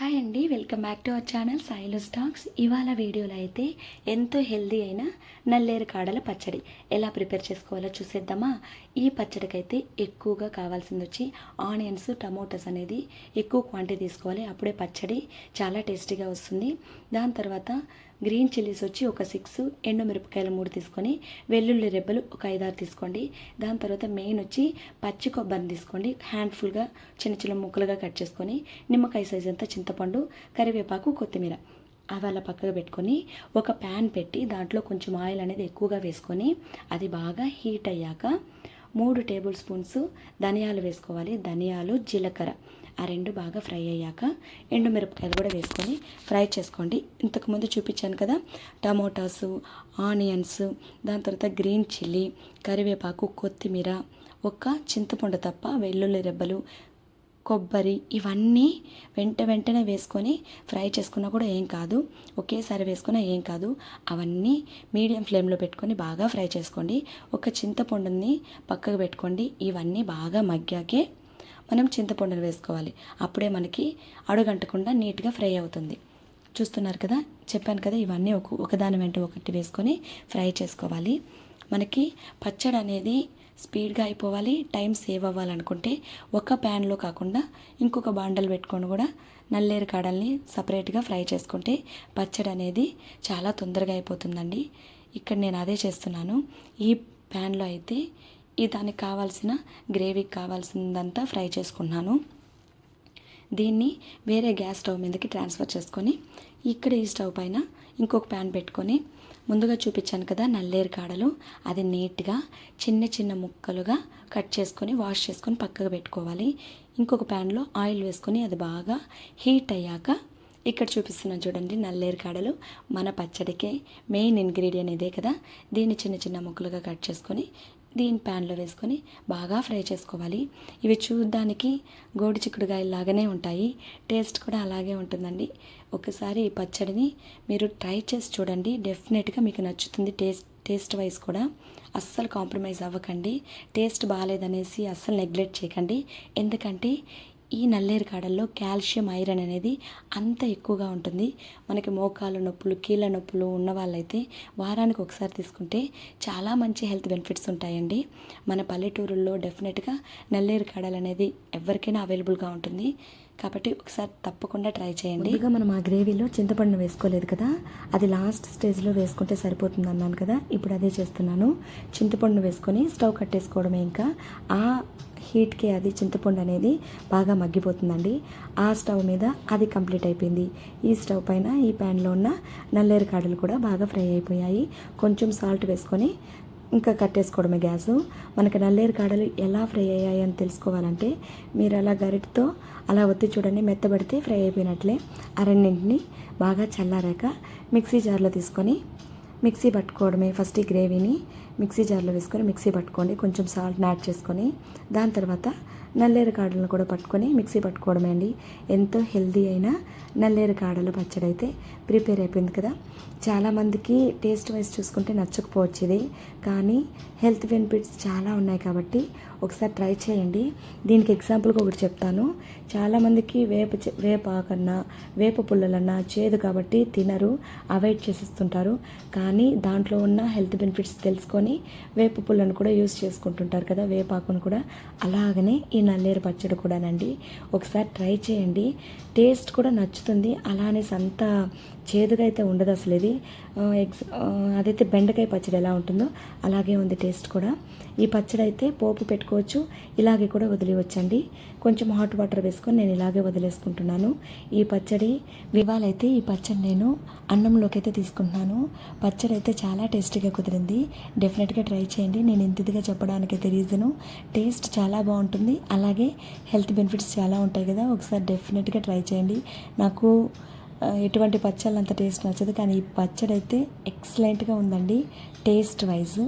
Hi అండి welcome back to our channel Sailu stocks ఇవాళ వీడియోలో అయితే ఎంతో హెల్దీ అయిన నల్లేరు కాడల పచ్చడి ఎలా ప్రిపేర్ చేసుకోవాలో చూసేద్దామా? ఈ పచ్చడికైతే ఎక్కువగా కావాల్సింది వచ్చి ఆనియన్స్ టమోటాస్ అనేది ఎక్కువ క్వాంటిటీ తీసుకోవాలి. అప్పుడే పచ్చడి చాలా టేస్టీగా వస్తుంది. దాని తర్వాత గ్రీన్ చిల్లీస్ వచ్చి ఒక సిక్స్ ఎండుమిరపకాయలు మూడు తీసుకొని వెల్లుల్లి రెబ్బలు ఒక ఐదారు తీసుకోండి. దాని తర్వాత మెయిన్ వచ్చి పచ్చి కొబ్బరిని తీసుకోండి. హ్యాండ్ఫుల్గా చిన్న చిన్న ముక్కలుగా కట్ చేసుకొని నిమ్మకాయ సైజ్ అంతా చింతపండు కరివేపాకు కొత్తిమీర అవి అలా పక్కకు పెట్టుకొని ఒక ప్యాన్ పెట్టి దాంట్లో కొంచెం ఆయిల్ అనేది ఎక్కువగా వేసుకొని అది బాగా హీట్ అయ్యాక మూడు టేబుల్ స్పూన్స్ ధనియాలు వేసుకోవాలి. ధనియాలు జీలకర్ర. ఆ రెండు బాగా ఫ్రై అయ్యాక ఎండుమిరపకాయలు కూడా వేసుకొని ఫ్రై చేసుకోండి. ఇంతకుముందు చూపించాను కదా టమోటాస్ ఆనియన్స్ దాని తర్వాత గ్రీన్ చిల్లీ కరివేపాకు కొత్తిమీర ఒక చింతపండు తప్ప వెల్లుల్లి రెబ్బలు కొబ్బరి ఇవన్నీ వెంట వెంటనే వేసుకొని ఫ్రై చేసుకున్నా కూడా ఏం కాదు. ఒకేసారి వేసుకున్నా ఏం కాదు. అవన్నీ మీడియం ఫ్లేమ్లో పెట్టుకొని బాగా ఫ్రై చేసుకోండి. ఒక చింతపండుని పక్కకు పెట్టుకోండి. ఇవన్నీ బాగా మగ్గాకే మనం చింతపండును వేసుకోవాలి. అప్పుడే మనకి అడుగంటకుండా నీట్గా ఫ్రై అవుతుంది. చూస్తున్నారు కదా? చెప్పాను కదా ఇవన్నీ ఒక ఒకదాని వెంట ఒకటి వేసుకొని ఫ్రై చేసుకోవాలి. మనకి పచ్చడి అనేది స్పీడ్గా అయిపోవాలి టైం సేవ్ అవ్వాలనుకుంటే ఒక ప్యాన్లో కాకుండా ఇంకొక బాండలు పెట్టుకొని కూడా నల్లేరు కాడల్ని సపరేట్గా ఫ్రై చేసుకుంటే పచ్చడి అనేది చాలా తొందరగా అయిపోతుందండి. ఇక్కడ నేను అదే చేస్తున్నాను. ఈ ప్యాన్లో అయితే ఈ దానికి కావాల్సిన గ్రేవీకి కావాల్సిందంతా ఫ్రై చేసుకున్నాను. దీన్ని వేరే గ్యాస్ స్టవ్ మీదకి ట్రాన్స్ఫర్ చేసుకొని ఇక్కడ ఈ స్టవ్ పైన ఇంకొక ప్యాన్ పెట్టుకొని ముందుగా చూపించాను కదా నల్లేరు కాడలు. అది నీట్గా చిన్న చిన్న ముక్కలుగా కట్ చేసుకొని వాష్ చేసుకొని పక్కకు పెట్టుకోవాలి. ఇంకొక ప్యాన్లో ఆయిల్ వేసుకొని అది బాగా హీట్ అయ్యాక ఇక్కడ చూపిస్తున్నాను చూడండి నల్లేరు కాడలు. మన పచ్చడికే మెయిన్ ఇంగ్రీడియంట్ ఇదే కదా. దీన్ని చిన్న చిన్న ముక్కలుగా కట్ చేసుకొని దీని ప్యాన్లో వేసుకొని బాగా ఫ్రై చేసుకోవాలి. ఇవి చూడడానికి గోడి చిక్కుడుగాయలాగానే ఉంటాయి. టేస్ట్ కూడా అలాగే ఉంటుందండి. ఒకసారి ఈ పచ్చడిని మీరు ట్రై చేసి చూడండి. డెఫినెట్గా మీకు నచ్చుతుంది టేస్ట్ టేస్ట్ వైజ్ కూడా. అస్సలు కాంప్రమైజ్ అవ్వకండి. టేస్ట్ బాగాలేదనేసి అస్సలు నెగ్లెక్ట్ చేయకండి. ఎందుకంటే ఈ నల్లేరు కాడల్లో కాల్షియం ఐరన్ అనేది అంత ఎక్కువగా ఉంటుంది. మనకి మోకాలు నొప్పులు కీళ్ళ నొప్పులు ఉన్న వాళ్ళైతే వారానికి ఒకసారి తీసుకుంటే చాలా మంచి హెల్త్ బెనిఫిట్స్ ఉంటాయండి. మన పల్లెటూరుల్లో డెఫినెట్గా నల్లేరు కాడలు అనేది ఎవరికైనా అవైలబుల్గా ఉంటుంది. కాబట్టి ఒకసారి తప్పకుండా ట్రై చేయండి. ఇక మనం ఆ గ్రేవీలో చింతపండు వేసుకోలేదు కదా అది లాస్ట్ స్టేజ్లో వేసుకుంటే సరిపోతుంది అన్నాను కదా ఇప్పుడు అదే చేస్తున్నాను. చింతపండు వేసుకొని స్టవ్ కట్టేసుకోవడమే ఇంకా. ఆ హీట్కి అది చింతపండు అనేది బాగా మగ్గిపోతుందండి. ఆ స్టవ్ మీద అది కంప్లీట్ అయిపోయింది. ఈ స్టవ్ పైన ఈ ప్యాన్లో ఉన్న నల్లేరు కాడలు కూడా బాగా ఫ్రై అయిపోయాయి. కొంచెం సాల్ట్ వేసుకొని ఇంకా కట్టేసుకోవడమే గ్యాస్. మనకి నల్లేరు కాడలు ఎలా ఫ్రై అయ్యాయి అని తెలుసుకోవాలంటే మీరు అలా గరిటితో అలా ఒత్తి చూడండి మెత్తబడితే ఫ్రై అయిపోయినట్లే. ఆ రెండింటిని బాగా చల్లారాక మిక్సీ జార్లో తీసుకొని మిక్సీ పట్టుకోవడమే ఫస్ట్ ఈ గ్రేవీని. మిక్సీ జార్లో వేసుకొని మిక్సీ పట్టుకోండి కొంచెం సాల్ట్ని యాడ్ చేసుకొని. దాని తర్వాత నల్లేరు కాడలను కూడా పట్టుకొని మిక్సీ పట్టుకోవడమే అండి. ఎంతో హెల్దీ అయిన నల్లేరు కాడలు పచ్చడి అయితే ప్రిపేర్ అయిపోయింది కదా. చాలామందికి టేస్ట్ వైజ్ చూసుకుంటే నచ్చకపోవచ్చు ఇది. కానీ హెల్త్ బెనిఫిట్స్ చాలా ఉన్నాయి కాబట్టి ఒకసారి ట్రై చేయండి. దీనికి ఎగ్జాంపుల్గా ఒకటి చెప్తాను. చాలామందికి వేప వేప ఆకన్నా వేప పుల్లలన్నా చేదు కాబట్టి తినరు అవాయిడ్ చేసేస్తుంటారు. కానీ దాంట్లో ఉన్న హెల్త్ బెనిఫిట్స్ తెలుసుకొని వేప పుల్లను కూడా యూస్ చేసుకుంటుంటారు కదా వేపాకును కూడా. అలాగనే ఈ నల్లేరు పచ్చడి కూడానండి. ఒకసారి ట్రై చేయండి. టేస్ట్ కూడా నచ్చుతుంది. అలానే అంత చేదుగా అయితే ఉండదు అసలు ఇది. ఎగ్స్ అదైతే బెండకాయ పచ్చడి ఎలా ఉంటుందో అలాగే ఉంది టేస్ట్ కూడా. ఈ పచ్చడి అయితే పోపు పెట్టుకోవచ్చు. ఇలాగే కూడా వదిలేవచ్చండి. కొంచెం హాట్ వాటర్ వేసుకొని నేను ఇలాగే వదిలేసుకుంటున్నాను. ఈ పచ్చడి వివాలైతే ఈ పచ్చడి నేను అన్నంలోకి అయితే తీసుకుంటున్నాను. పచ్చడి అయితే చాలా టేస్టీగా కుదిరింది. డెఫినెట్గా ట్రై చేయండి. నేను ఇంతదిగా చెప్పడానికి అయితే రీజను. టేస్ట్ చాలా బాగుంటుంది. అలాగే హెల్త్ బెనిఫిట్స్ చాలా ఉంటాయి కదా ఒకసారి డెఫినెట్గా ట్రై చేయండి. నాకు ఎటువంటి పచ్చళ్ళు అంత టేస్ట్ నచ్చదు కానీ ఈ పచ్చడి అయితే ఎక్సలెంట్గా ఉందండి టేస్ట్ వైజ్.